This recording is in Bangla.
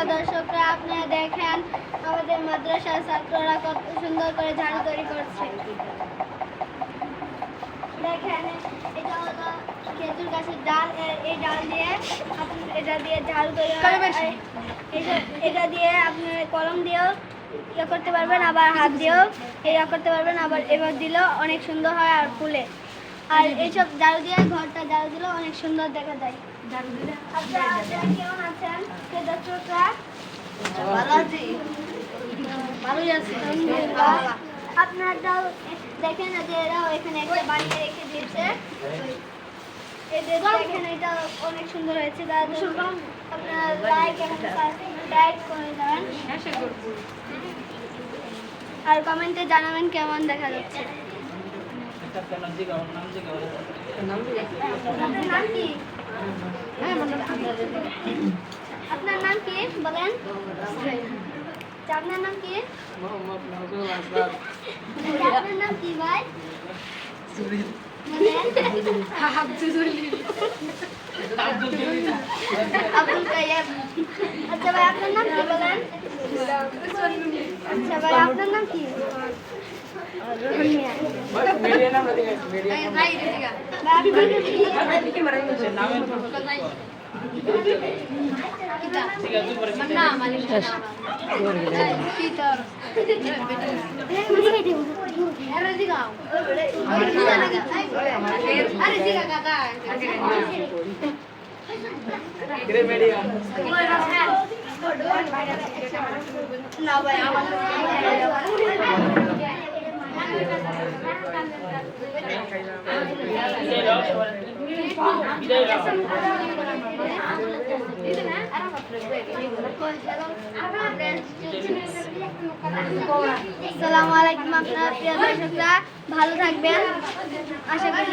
প্রিয় দর্শকরা আপনারা দেখেন আমাদের মাদ্রাসার ছাত্ররা কত সুন্দর করে ঝাড়ু তৈরি করছে দেখেন এটা হলো খেজুর গাছের ডাল এই ডাল দিয়ে আপনি এটা দিয়ে ঝাড়ু তৈরি। এটা- এটা দিয়ে আপনি কলম দিয়েও ইয়ে করতে পারবেন আবার হাত দিয়েও ইয়ে করতে পারবেন আবার এবার দিলেও অনেক সুন্দর হয় আর ফুলে আর এইসব ঝাড়ু দিয়ে ঘরটা ঝাড়ু দিলেও অনেক সুন্দর দেখা যায়। আপনারা আপনারা কেমন আছেন? প্রিয় দর্শকরা ভালোই আছে। আপনারটাও দেখেন যে এরাও এখানে একটা বানিয়ে রেখে দিয়েছে। এদের দেখেন এটা অনেক সুন্দর হয়েছে। তারা আপনারা লাইক এবং সাবস্ক্রাইব করে দেবেন আর কমেন্টে জানাবেন কেমন দেখা যাচ্ছে। আপনার নাম কি? আপনার নাম কি বলেন আপনার নাম কি আপনার নাম কি ভাই বলেন আচ্ছা ভাই, আপনার নাম কি বলেন? আচ্ছা ভাই, আপনার নাম কি? Gracias. আসসালামু আপনারা প্রিয় দর্শকরা ভালো থাকবেন। আশা করি